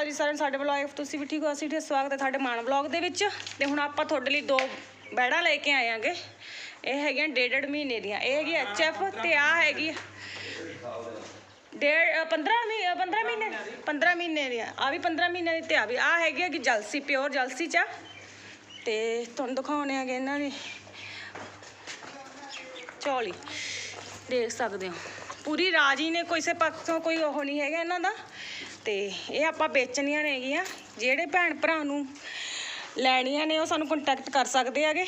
ਅਕਾਲ ਸਾਰਿਆਂ ਸਾਡੇ ਵਲੌਗ ਤੁਸੀਂ ਵੀ ਠੀਕ ਹੋ? ਅਸੀਂ ਠੀਕ। ਸਵਾਗਤ ਹੈ ਤੁਹਾਡੇ ਮਾਨ ਵਲੌਗ ਦੇ ਵਿੱਚ। ਤੇ ਹੁਣ ਆਪਾਂ ਤੁਹਾਡੇ ਲਈ ਦੋ ਬੈੜਾਂ ਲੈ ਕੇ ਆਏ ਆਂਗੇ। ਇਹ ਹੈਗੀਆਂ ਡੇਢ ਡੇਢ ਮਹੀਨੇ ਦੀਆਂ। ਇਹ ਹੈਗੀ ਐਚ ਤੇ ਆ ਹੈਗੀ ਡੇਢ 15 ਮਹੀਨੇ 15 ਮਹੀਨੇ 15 ਮਹੀਨੇ ਦੀਆਂ। ਆ ਵੀ 15 ਮਹੀਨੇ ਦੀ ਤੇ ਆ ਵੀ। ਆ ਹੈਗੀ ਹੈਗੀ ਜਲਸੀ, ਪਿਓਰ ਜਲਸੀ ਚ ਤੇ ਤੁਹਾਨੂੰ ਦਿਖਾਉਣੇ ਆਗੇ ਇਹਨਾਂ ਦੀ ਚੌਲੀ। ਦੇਖ ਸਕਦੇ ਹੋ। ਪੂਰੀ ਰਾਜੀ ਨੇ ਕਿਸੇ ਪਾਸੋਂ ਕੋਈ ਉਹ ਨਹੀਂ ਹੈਗਾ ਇਹਨਾਂ ਦਾ। ਤੇ ਇਹ ਆਪਾਂ ਵੇਚਣੀਆਂ ਨੇਗੀਆਂ ਜਿਹੜੇ ਭੈਣ ਭਰਾ ਨੂੰ ਲੈਣੀਆਂ ਨੇ, ਉਹ ਸਾਨੂੰ ਕੰਟੈਕਟ ਕਰ ਸਕਦੇ ਹੈਗੇ।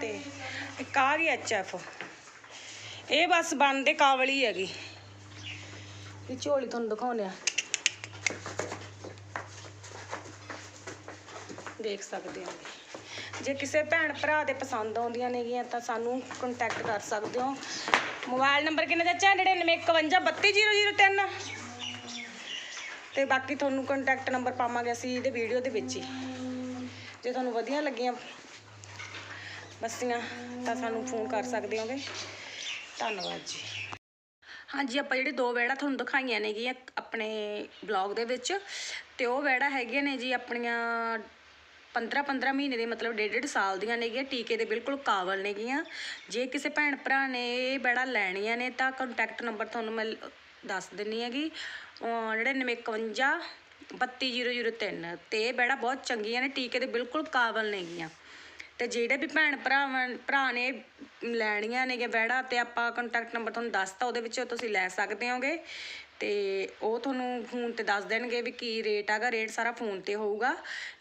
ਤੇ ਇੱਕ ਆ ਗਈ ਐਚ ਐਫ ਇਹ ਬਸ ਬਣਦੇ ਹੀ ਹੈਗੀ। ਇਹ ਝੋਲੀ ਤੁਹਾਨੂੰ ਦਿਖਾਉਂਦੇ ਆ। ਦੇਖ ਸਕਦੇ ਹੋ। ਜੇ ਕਿਸੇ ਭੈਣ ਭਰਾ ਦੇ ਪਸੰਦ ਆਉਂਦੀਆਂ ਨੇਗੀਆਂ ਤਾਂ ਸਾਨੂੰ ਕੰਟੈਕਟ ਕਰ ਸਕਦੇ ਹੋ। ਮੋਬਾਈਲ ਨੰਬਰ ਕਿੰਨਾ ਚਾਚਾ? 9951323003 ਤੇ ਬਾਕੀ ਤੁਹਾਨੂੰ ਕੰਟੈਕਟ ਨੰਬਰ ਪਾਵਾਂਗੇ ਅਸੀਂ ਇਹਦੇ ਵੀਡੀਓ ਦੇ ਵਿੱਚ ਹੀ। ਜੇ ਤੁਹਾਨੂੰ ਵਧੀਆ ਲੱਗੀਆਂ ਬੱਸੀਆਂ, ਤਾਂ ਸਾਨੂੰ ਫੋਨ ਕਰ ਸਕਦੇ ਹੋਗੇ। ਧੰਨਵਾਦ ਜੀ। ਹਾਂਜੀ, ਆਪਾਂ ਜਿਹੜੇ ਦੋ ਵੈੜਾ ਤੁਹਾਨੂੰ ਦਿਖਾਈਆਂ ਨੇਗੀਆਂ ਆਪਣੇ ਬਲੌਗ ਦੇ ਵਿੱਚ, ਤੇ ਉਹ ਵੈੜਾ ਹੈਗੀਆਂ ਨੇ ਜੀ ਆਪਣੀਆਂ 15 15 ਮਹੀਨੇ ਦੇ, ਮਤਲਬ ਡੇਢ ਡੇਢ ਸਾਲ ਦੀਆਂ ਨੇਗੀਆਂ, ਟੀਕੇ ਦੇ ਬਿਲਕੁਲ ਕਾਬਲ ਨੇਗੀਆਂ। ਜੇ ਕਿਸੇ ਭੈਣ ਭਰਾ ਨੇ ਇਹ ਬੈੜਾ ਲੈਣੀਆਂ ਨੇ, ਤਾਂ ਕੰਟੈਕਟ ਨੰਬਰ ਤੁਹਾਨੂੰ ਮੈਂ ਦੱਸ ਦਿੰਨੀ ਹੈਗੀ। ਅਹ ਜਿਹੜੇ 9951 32003 ਤੇ ਇਹ ਵੈੜਾ ਬਹੁਤ ਚੰਗੀਆਂ ਨੇ, ਟੀਕੇ ਦੇ ਬਿਲਕੁਲ ਕਾਬਲ ਨੇਗੀਆਂ। ਤੇ ਜਿਹੜੇ ਵੀ ਭੈਣ ਭਰਾਵਾਂ, ਭਰਾ ਨੇ ਲੈਣੀਆਂ ਨੇਗੇ ਵੈੜਾ ਤੇ ਆਪਾਂ ਕੰਟੈਕਟ ਨੰਬਰ ਤੁਹਾਨੂੰ ਦੱਸਤਾ, ਉਹਦੇ ਵਿੱਚ ਤੁਸੀਂ ਲੈ ਸਕਦੇ ਹੋਗੇ। ਤੇ ਉਹ ਤੁਹਾਨੂੰ ਫੋਨ ਤੇ ਦੱਸ ਦੇਣਗੇ ਵੀ ਕੀ ਰੇਟ ਹੈਗਾ ਰੇਟ ਸਾਰਾ ਫੋਨ ਤੇ ਹੋਊਗਾ।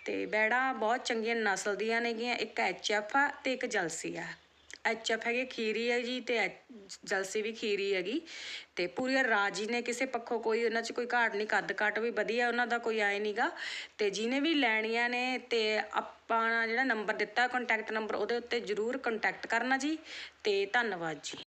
ਤੇ ਵੈੜਾ ਬਹੁਤ ਚੰਗੀਆਂ ਨਸਲ ਦੀਆਂ ਨੇਗੀਆਂ, ਇੱਕ ਐਚ ਐਫ ਆ ਤੇ ਇੱਕ ਜਲਸੀ ਆ। ਐਚ ਐਫ ਹੈਗੀ, ਖੀਰੀ ਹੈ ਜੀ ਤੇ ਐਚ- ਜਲਸੀ ਵੀ ਖੀਰੀ ਹੈਗੀ ਤੇ ਪੂਰੀ ਰਾਜੀ ਨੇ ਕਿਸੇ ਪੱਖੋਂ ਕੋਈ ਉਹਨਾਂ 'ਚ ਕੋਈ ਘਾਟ ਨਹੀਂ, ਕੱਦ ਕੱਟ ਵੀ ਵਧੀਆ ਉਹਨਾਂ ਦਾ ਕੋਈ ਆਏ ਨਹੀਂਗਾ ਤੇ ਜਿਹਨੇ ਵੀ ਲੈਣੀਆਂ ਨੇ ਤੇ ਆਪਾਂ ਜਿਹੜਾ ਨੰਬਰ ਦਿੱਤਾ ਕੰਟੈਕਟ ਨੰਬਰ ਉਹਦੇ ਉੱਤੇ ਜ਼ਰੂਰ ਕੰਟੈਕਟ ਕਰਨਾ ਜੀ ਤੇ ਧੰਨਵਾਦ ਜੀ।